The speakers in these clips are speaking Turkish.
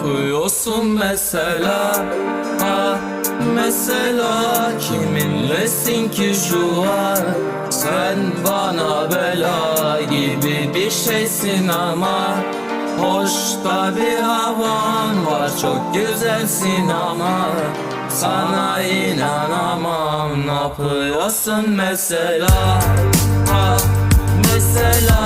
yapıyorsun mesela. Ha mesela kiminlesin ki şu an? Sen bana bela gibi bir şeysin ama Hoş da bir havan var çok güzelsin ama Sana inanamam. Ne yapıyorsun mesela? Ha mesela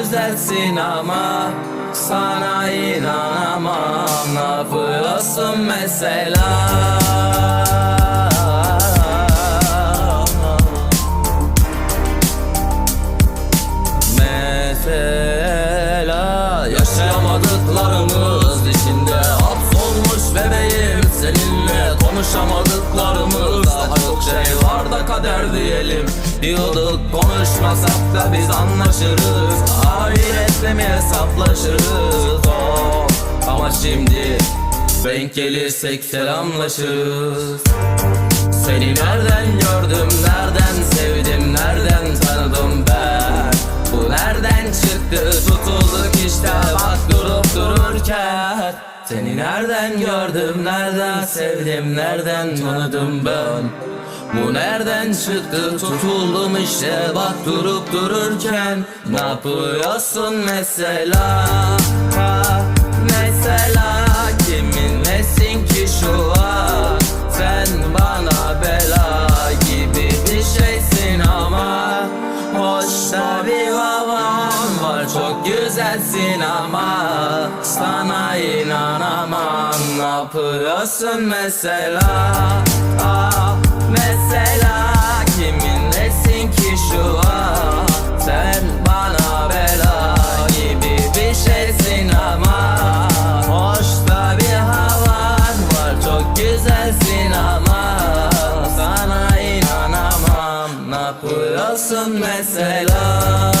güzelsin ama Sana inanamam. Ne yapıyorsun mesela? Mesela yaşayamadıklarımız içinde hapsolmuş bebeğim. Seninle konuşamadıklarımız daha çok şey var da kader diyelim Diyorduk konuşmasak da biz anlaşırız. Ahiretle mi hesaplaşırız? Oh. Ama şimdi denk gelirsek selamlaşırız. Seni nereden gördüm, nereden sevdim, nereden tanıdım ben? Bu nereden çıktı, tutulduk işte bak durup dururken. Seni nereden gördüm, nereden sevdim, nereden tanıdım ben Bu nereden çıktı, tutuldum işte bak durup dururken. Ne yapıyorsun mesela, ha, mesela Kimin nesin ki şu an? Sen bana bela gibi bir şeysin ama Hoş bir havan var. Çok güzelsin ama Sana inanamam. Ne yapıyorsun mesela kurasın mesela.